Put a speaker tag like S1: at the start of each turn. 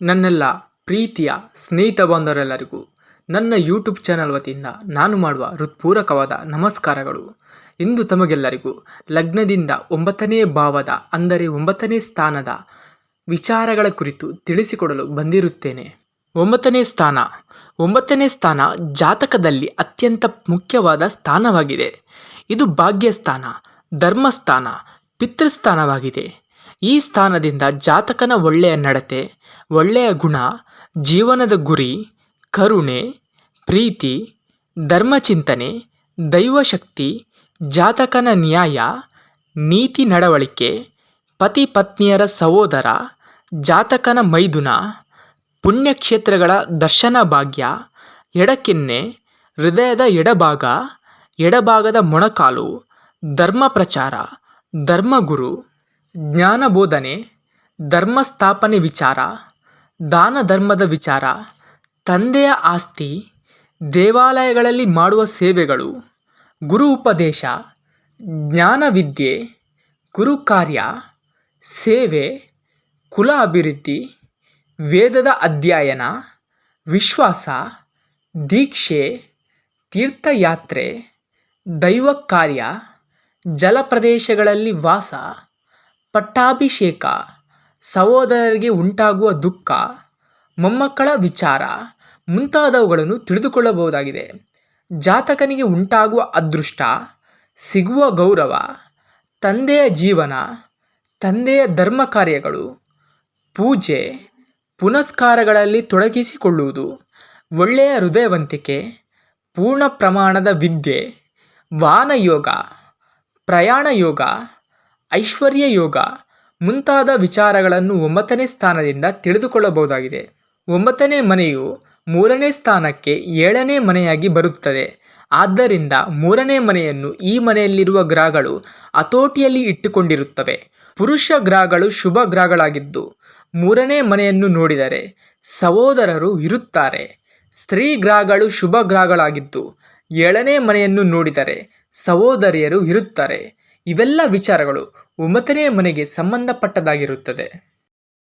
S1: ನನ್ನೆಲ್ಲ ಪ್ರೀತಿಯ ಸ್ನೇಹಿತ ಬಾಂಧವರೆಲ್ಲರಿಗೂ ನನ್ನ ಯೂಟ್ಯೂಬ್ ಚಾನಲ್ ವತಿಯಿಂದ ನಾನು ಮಾಡುವ ಹೃತ್ಪೂರ್ವಕವಾದ ನಮಸ್ಕಾರಗಳು. ಇಂದು ತಮಗೆಲ್ಲರಿಗೂ ಲಗ್ನದಿಂದ ಒಂಬತ್ತನೇ ಭಾವದ, ಅಂದರೆ ಒಂಬತ್ತನೇ ಸ್ಥಾನದ ವಿಚಾರಗಳ ಕುರಿತು ತಿಳಿಸಿಕೊಡಲು ಬಂದಿರುತ್ತೇನೆ. ಒಂಬತ್ತನೇ ಸ್ಥಾನ. ಒಂಬತ್ತನೇ ಸ್ಥಾನ ಜಾತಕದಲ್ಲಿ ಅತ್ಯಂತ ಮುಖ್ಯವಾದ ಸ್ಥಾನವಾಗಿದೆ. ಇದು ಭಾಗ್ಯಸ್ಥಾನ, ಧರ್ಮಸ್ಥಾನ, ಪಿತೃಸ್ಥಾನವಾಗಿದೆ. ಈ ಸ್ಥಾನದಿಂದ ಜಾತಕನ ಒಳ್ಳೆಯ ನಡತೆ, ಒಳ್ಳೆಯ ಗುಣ, ಜೀವನದ ಗುರಿ, ಕರುಣೆ, ಪ್ರೀತಿ, ಧರ್ಮಚಿಂತನೆ, ದೈವಶಕ್ತಿ, ಜಾತಕನ ನ್ಯಾಯ, ನೀತಿ ನಡವಳಿಕೆ, ಪತಿ ಪತ್ನಿಯರ ಸಹೋದರ, ಜಾತಕನ ಮೈದುನ, ಪುಣ್ಯಕ್ಷೇತ್ರಗಳ ದರ್ಶನ ಭಾಗ್ಯ, ಎಡಕಿನ್ನೆ, ಹೃದಯದ ಎಡಭಾಗ, ಎಡಭಾಗದ ಮೊಣಕಾಲು, ಧರ್ಮ ಪ್ರಚಾರ, ಧರ್ಮಗುರು. ಜ್ಞಾನಬೋಧನೆ ಬೋಧನೆ ಧರ್ಮಸ್ಥಾಪನೆ ವಿಚಾರ ದಾನ ಧರ್ಮದ ವಿಚಾರ, ತಂದೆಯ ಆಸ್ತಿ, ದೇವಾಲಯಗಳಲ್ಲಿ ಮಾಡುವ ಸೇವೆಗಳು, ಗುರು ಉಪದೇಶ, ಜ್ಞಾನವಿದ್ಯೆ, ಗುರು ಕಾರ್ಯ, ಸೇವೆ, ಕುಲ ಅಭಿವೃದ್ಧಿ, ವೇದದ ಅಧ್ಯಯನ, ವಿಶ್ವಾಸ, ದೀಕ್ಷೆ, ತೀರ್ಥಯಾತ್ರೆ, ದೈವ ಕಾರ್ಯ ಜಲಪ್ರದೇಶಗಳಲ್ಲಿ ವಾಸ ಪಟ್ಟಾಭಿಷೇಕ, ಸಹೋದರರಿಗೆ ಉಂಟಾಗುವ ದುಃಖ, ಮೊಮ್ಮಕ್ಕಳ ವಿಚಾರ ಮುಂತಾದವುಗಳನ್ನು ತಿಳಿದುಕೊಳ್ಳಬಹುದಾಗಿದೆ. ಜಾತಕನಿಗೆ ಉಂಟಾಗುವ ಅದೃಷ್ಟ, ಸಿಗುವ ಗೌರವ, ತಂದೆಯ ಜೀವನ, ತಂದೆಯ ಧರ್ಮ ಕಾರ್ಯಗಳು, ಪೂಜೆ, ಪುನಸ್ಕಾರಗಳಲ್ಲಿ ತೊಡಗಿಸಿಕೊಳ್ಳುವುದು, ಒಳ್ಳೆಯ ಹೃದಯವಂತಿಕೆ, ಪೂರ್ಣ ಪ್ರಮಾಣದ ವಿದ್ಯೆ ವಾಹನಯೋಗ ಪ್ರಯಾಣ ಯೋಗ ಐಶ್ವರ್ಯ ಯೋಗ ಮುಂತಾದ ವಿಚಾರಗಳನ್ನು ಒಂಬತ್ತನೇ ಸ್ಥಾನದಿಂದ ತಿಳಿದುಕೊಳ್ಳಬಹುದಾಗಿದೆ. ಒಂಬತ್ತನೇ ಮನೆಯು ಮೂರನೇ ಸ್ಥಾನಕ್ಕೆ ಏಳನೇ ಮನೆಯಾಗಿ ಬರುತ್ತದೆ. ಆದ್ದರಿಂದ ಮೂರನೇ ಮನೆಯನ್ನು ಈ ಮನೆಯಲ್ಲಿರುವ ಗ್ರಹಗಳು ಹತೋಟಿಯಲ್ಲಿ ಇಟ್ಟುಕೊಂಡಿರುತ್ತವೆ. ಪುರುಷ ಗ್ರಹಗಳು ಶುಭ ಗ್ರಹಗಳಾಗಿದ್ದು, ಮೂರನೇ ಮನೆಯನ್ನು ನೋಡಿದರೆ ಸಹೋದರರು ಇರುತ್ತಾರೆ. ಸ್ತ್ರೀ ಗ್ರಹಗಳು ಶುಭ ಗ್ರಹಗಳಾಗಿದ್ದು, ಏಳನೇ ಮನೆಯನ್ನು ನೋಡಿದರೆ ಸಹೋದರಿಯರು ಇರುತ್ತಾರೆ. ಇವೆಲ್ಲ ವಿಚಾರಗಳು ಒಂಬತ್ತನೇ ಮನೆಗೆ ಸಂಬಂಧಪಟ್ಟದಾಗಿರುತ್ತದೆ